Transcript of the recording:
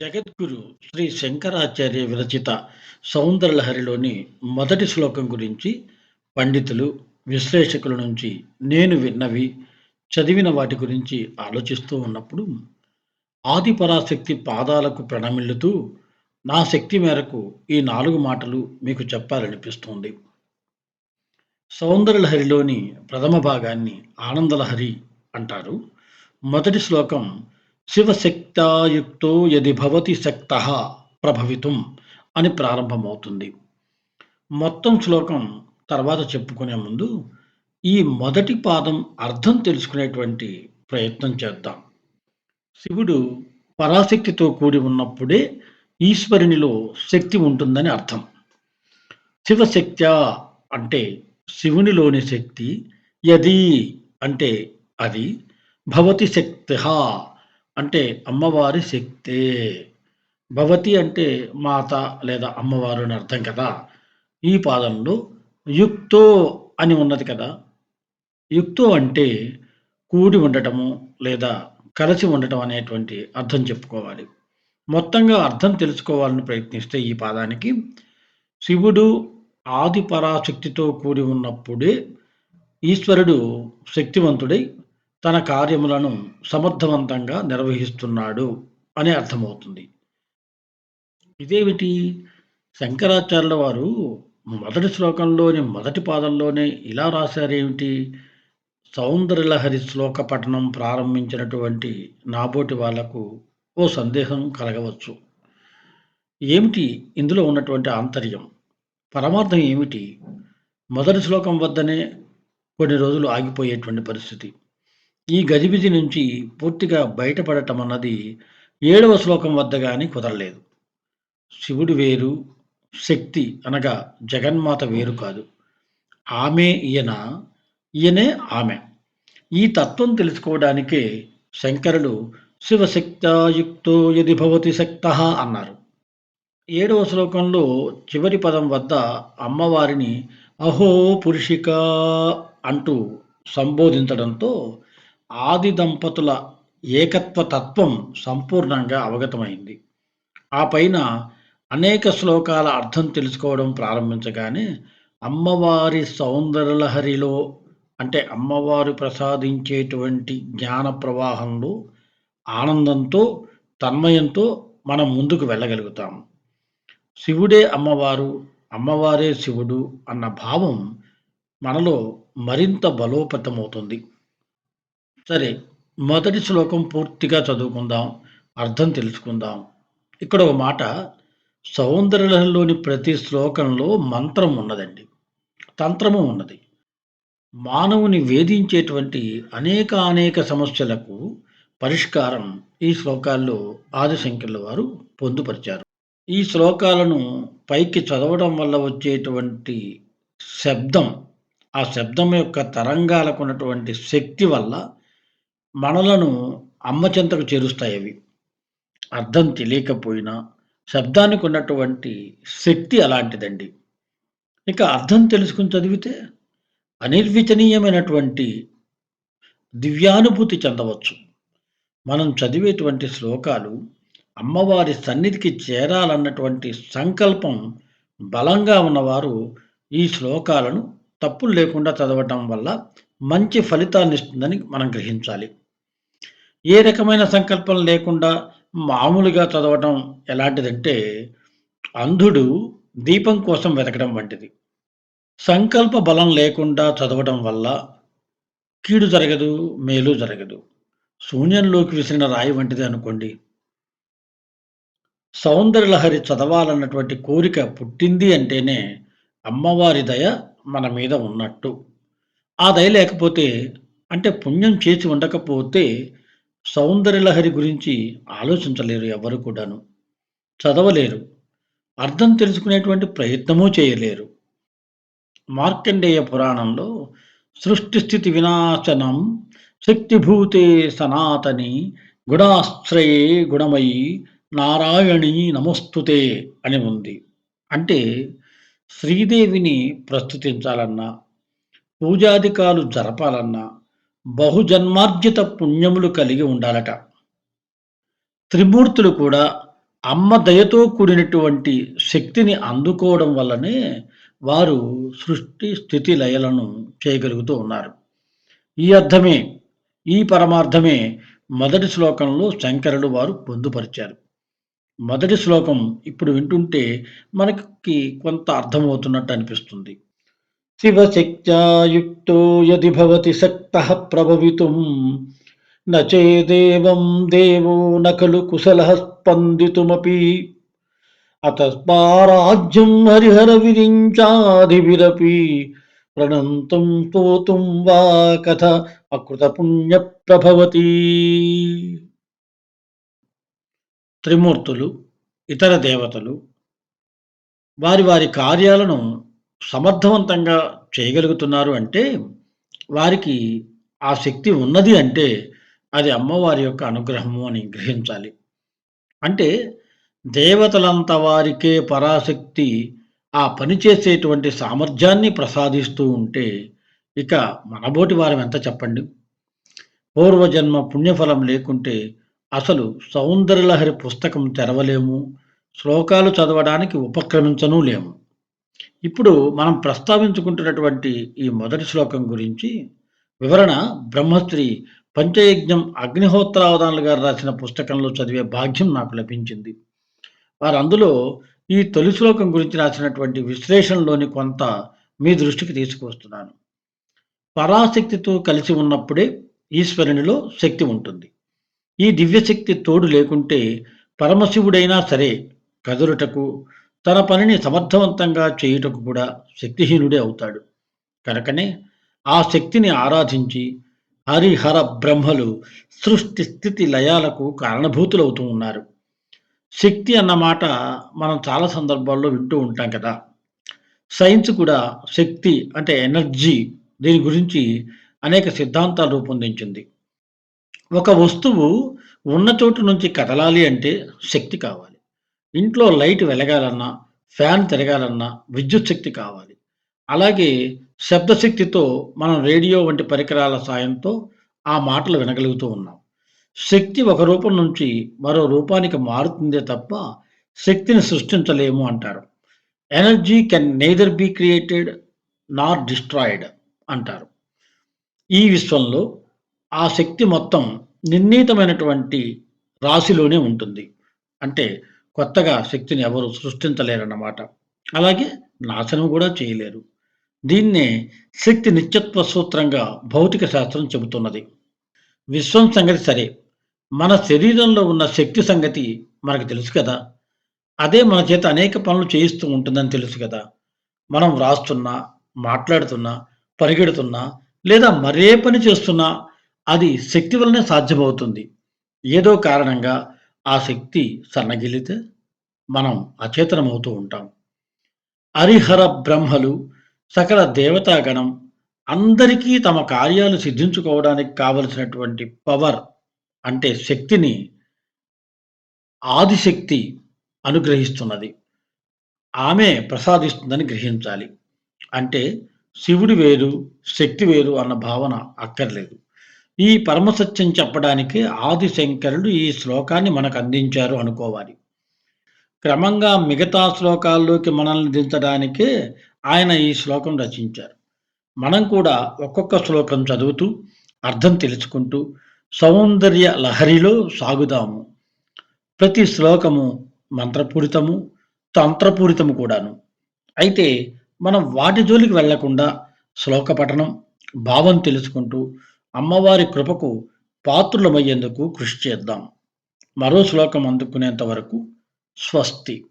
జగద్గురు శ్రీ శంకరాచార్య విరచిత సౌందర్యలహరిలోని మొదటి శ్లోకం గురించి పండితులు విశ్లేషకుల నుంచి నేను విన్నవి చదివిన వాటి గురించి ఆలోచిస్తూ ఉన్నప్పుడు ఆది పరాశక్తి పాదాలకు ప్రణమిల్లుతూ నా శక్తి మేరకు ఈ నాలుగు మాటలు మీకు చెప్పాలనిపిస్తుంది. సౌందర్యలహరిలోని ప్రథమ భాగాన్ని ఆనందలహరి అంటారు. మొదటి శ్లోకం శివశక్తాయుక్తో యది భవతి శక్త ప్రభవితం అని ప్రారంభమవుతుంది. మొత్తం శ్లోకం తర్వాత చెప్పుకునే ముందు ఈ మొదటి పాదం అర్థం తెలుసుకునేటువంటి ప్రయత్నం చేద్దాం. శివుడు పరాశక్తితో కూడి ఉన్నప్పుడే ఈశ్వరునిలో శక్తి ఉంటుందని అర్థం. శివశక్త్యా అంటే శివునిలోని శక్తి యది అంటే అది భవతి శక్తి అంటే అమ్మవారి శక్తే. భవతి అంటే మాత లేదా అమ్మవారు అని అర్థం కదా. ఈ పాదంలో యుక్తో అని ఉన్నది కదా. యుక్తో అంటే కూడి ఉండటము లేదా కలిసి ఉండటం అనేటువంటి అర్థం చెప్పుకోవాలి. మొత్తంగా అర్థం తెలుసుకోవాలని ప్రయత్నిస్తే ఈ పాదానికి శివుడు ఆది పరాశక్తితో కూడి ఉన్నప్పుడే ఈశ్వరుడు శక్తివంతుడై తన కార్యములను సమర్థవంతంగా నిర్వహిస్తున్నాడు అని అర్థమవుతుంది. ఇదేమిటి? శంకరాచార్యుల వారు మొదటి శ్లోకంలోని మొదటి పాదంలోనే ఇలా రాశారేమిటి? సౌందర్యలహరి శ్లోక పఠనం ప్రారంభించినటువంటి నాబోటి వాళ్ళకు ఓ సందేహం కలగవచ్చు. ఏమిటి? ఇందులో ఉన్నటువంటి ఆంతర్యం. పరమార్థం ఏమిటి? మొదటి శ్లోకం వద్దనే కొన్ని రోజులు ఆగిపోయేటువంటి పరిస్థితి. ఈ గజిబిజి నుంచి పూర్తిగా బయటపడటం అన్నది ఏడవ శ్లోకం వద్ద కానీ కుదరలేదు. శివుడు వేరు శక్తి అనగా జగన్మాత వేరు కాదు. ఆమె ఈయన ఈయనే ఆమె. ఈ తత్వం తెలుసుకోవడానికే శంకరులు శివశక్తాయుక్తో యది భవతి శక్త అన్నారు. ఏడవ శ్లోకంలో చివరి పదం వద్ద అమ్మవారిని అహో పురుషిక అంటూ సంబోధించడంతో ఆది దంపతుల ఏకత్వ తత్వం సంపూర్ణంగా అవగతమైంది. ఆ పైన అనేక శ్లోకాల అర్థం తెలుసుకోవడం ప్రారంభించగానే అమ్మవారి సౌందర్యలహరిలో అంటే అమ్మవారు ప్రసాదించేటువంటి జ్ఞాన ప్రవాహంలో ఆనందంతో తన్మయంతో మనం ముందుకు వెళ్ళగలుగుతాం. శివుడే అమ్మవారు అమ్మవారే శివుడు అన్న భావం మనలో మరింత బలోపేతమవుతుంది. సరే మొదటి శ్లోకం పూర్తిగా చదువుకుందాం అర్థం తెలుసుకుందాం. ఇక్కడ ఒక మాట సౌందర్యలహరిలోని ప్రతి శ్లోకంలో మంత్రం ఉన్నదండి. తంత్రము ఉన్నది. మానవుని వేధించేటువంటి అనేక అనేక సమస్యలకు పరిష్కారం ఈ శ్లోకాల్లో ఆదిశంకర్ల వారు పొందుపరిచారు. ఈ శ్లోకాలను పైకి చదవడం వల్ల వచ్చేటువంటి శబ్దం ఆ శబ్దం యొక్క తరంగాలకు ఉన్నటువంటి శక్తి వల్ల మనలను అమ్మచెంతకు చేరుస్తాయి అవి. అర్థం తెలియకపోయినా శబ్దానికి ఉన్నటువంటి శక్తి అలాంటిదండి. ఇక అర్థం తెలుసుకుని చదివితే అనిర్వచనీయమైనటువంటి దివ్యానుభూతి చెందవచ్చు. మనం చదివేటువంటి శ్లోకాలు అమ్మవారి సన్నిధికి చేరాలన్నటువంటి సంకల్పం బలంగా ఉన్నవారు ఈ శ్లోకాలను తప్పులు లేకుండా చదవటం వల్ల మంచి ఫలితాన్ని ఇస్తుందని మనం గ్రహించాలి. ఏ రకమైన సంకల్పం లేకుండా మామూలుగా చదవటం ఎలాంటిదంటే అంధుడు దీపం కోసం వెతకడం వంటిది. సంకల్ప బలం లేకుండా చదవడం వల్ల కీడు జరగదు మేలు జరగదు. శూన్యంలోకి విసిరిన రాయి వంటిది అనుకోండి. సౌందర్యలహరి చదవాలన్నటువంటి కోరిక పుట్టింది అంటేనే అమ్మవారి దయ మన మీద ఉన్నట్టు. ఆ దయ లేకపోతే అంటే పుణ్యం చేసి ఉండకపోతే సౌందర్యలహరి గురించి ఆలోచించలేరు ఎవరు కూడాను. చదవలేరు. అర్థం తెలుసుకునేటువంటి ప్రయత్నమూ చేయలేరు. మార్కండేయ పురాణంలో సృష్టి స్థితి వినాశనం శక్తిభూతే సనాతని గుణాశ్రయే గుణమయి నారాయణి నమస్తుతే అని ఉంది. అంటే శ్రీదేవిని ప్రస్తుతించాలన్నా పూజాధికాలు జరపాలన్నా బహుజన్మార్జిత పుణ్యములు కలిగి ఉండాలట త్రిమూర్తులు కూడా అమ్మ దయతో కూడినటువంటి శక్తిని అందుకోవడం వల్లనే వారు సృష్టి స్థితి లయలను చేయగలుగుతూ ఉన్నారు. ఈ అర్థమే, ఈ పరమార్థమే మొదటి శ్లోకంలో శంకరులు వారు పొందుపరిచారు. మొదటి శ్లోకం ఇప్పుడు వింటుంటే మనకి కొంత అర్థమవుతున్నట్టు అనిపిస్తుంది. శివశక్త్యా యది భవతి శక్త ప్రభవితుం నేదేవం దేవో నలు కుశల స్పందితుమీ అతస్మారాజ్యం హరిహర విరించాదిభిరపి ప్రణంతం స్తోతుం వా కథ అకృత పుణ్య ప్రభవతి త్రిమూర్తులు ఇతర దేవతలు వారి వారి కార్యాలను సమర్థవంతంగా చేయగలుగుతున్నారు అంటే వారికి ఆ శక్తి ఉన్నది అంటే అది అమ్మవారి యొక్క అనుగ్రహము అని గ్రహించాలి. అంటే దేవతలంత వారికే పరాశక్తి ఆ పని చేసేటువంటి సామర్థ్యాన్ని ప్రసాదిస్తూ ఉంటే, ఇక మనబోటి వారం ఎంత చెప్పండి? పూర్వజన్మ పుణ్యఫలం లేకుంటే అసలు సౌందర్యలహరి పుస్తకం తెరవలేము. శ్లోకాలు చదవడానికి ఉపక్రమించనూ లేము. ఇప్పుడు మనం ప్రస్తావించుకుంటున్నటువంటి ఈ మొదటి శ్లోకం గురించి వివరణ బ్రహ్మశ్రీ పంచయజ్ఞం అగ్నిహోత్రావధానులు గారు రాసిన పుస్తకంలో చదివే భాగ్యం నాకు లభించింది. వారు అందులో ఈ తొలి శ్లోకం గురించి రాసినటువంటి విశ్లేషణలోని కొంత మీ దృష్టికి తీసుకువస్తున్నాను. పరాశక్తితో కలిసి ఉన్నప్పుడే ఈశ్వరునిలో శక్తి ఉంటుంది. ఈ దివ్యశక్తి తోడు లేకుంటే పరమశివుడైనా సరే కదురుటకు తన పనిని సమర్థవంతంగా చేయుటకు కూడా శక్తిహీనుడే అవుతాడు. కనుకనే ఆ శక్తిని ఆరాధించి హరిహర బ్రహ్మలు సృష్టి స్థితి లయాలకు కారణభూతులవుతూ ఉన్నారు. శక్తి అన్నమాట మనం చాలా సందర్భాల్లో వింటూ ఉంటాం కదా! సైన్స్ కూడా శక్తి అంటే ఎనర్జీ దీని గురించి అనేక సిద్ధాంతాలు రూపొందించింది. ఒక వస్తువు ఉన్న చోటు నుంచి కదలాలి అంటే శక్తి కావాలి. ఇంట్లో లైట్ వెలగాలన్నా, ఫ్యాన్ తిరగాలన్నా విద్యుత్ శక్తి కావాలి. అలాగే శబ్దశక్తితో మనం రేడియో వంటి పరికరాల సాయంతో ఆ మాటలు వినగలుగుతూ ఉన్నాం. శక్తి ఒక రూపం నుంచి మరో రూపానికి మారుతుందే తప్ప శక్తిని సృష్టించలేము అంటారు. Energy can neither be created nor destroyed అంటారు. ఈ విశ్వంలో ఆ శక్తి మొత్తం నిర్ణీతమైనటువంటి రాశిలోనే ఉంటుంది. అంటే కొత్తగా శక్తిని ఎవరు సృష్టించలేరన్నమాట. అలాగే నాశనం కూడా చేయలేరు. దీన్నే శక్తి నిత్యత్వ సూత్రంగా భౌతిక శాస్త్రం చెబుతున్నది. విశ్వం సంగతి సరే, మన శరీరంలో ఉన్న శక్తి సంగతి మనకు తెలుసు కదా! అదే మన చేత అనేక పనులు చేయిస్తూ ఉంటుందని తెలుసు కదా! మనం వ్రాస్తున్నా, మాట్లాడుతున్నా, పరిగెడుతున్నా లేదా మరే పని చేస్తున్నా అది శక్తి వలనే సాధ్యమవుతుంది. ఏదో కారణంగా ఆ శక్తి సన్నగిలితే మనం అచేతనమవుతూ ఉంటాం. హరిహర బ్రహ్మలు, సకల దేవతాగణం అందరికీ తమ కార్యాలు సిద్ధించుకోవడానికి కావలసినటువంటి పవర్ అంటే శక్తిని ఆదిశక్తి అనుగ్రహిస్తున్నది. ఆమె ప్రసాదిస్తుందని గ్రహించాలి. అంటే శివుడు వేరు, శక్తి వేరు అన్న భావన అక్కర్లేదు. ఈ పరమసత్యం చెప్పడానికి ఆది శంకరులు ఈ శ్లోకాన్ని మనకు అందించారు అనుకోవాలి. క్రమంగా మిగతా శ్లోకాల్లోకి మనల్ని దించడానికే ఆయన ఈ శ్లోకం రచించారు. మనం కూడా ఒక్కొక్క శ్లోకం చదువుతూ, అర్థం తెలుసుకుంటూ, సౌందర్య లహరిలో సాగుదాము. ప్రతి శ్లోకము మంత్రపూరితము, తంత్రపూరితము కూడాను. అయితే మనం వాటి జోలికి వెళ్ళకుండా శ్లోక పఠనం, భావం తెలుసుకుంటూ అమ్మవారి కృపకు పాత్రులమయ్యేందుకు కృషి చేద్దాం. మరో శ్లోకం అందుకునేంత వరకు స్వస్తి.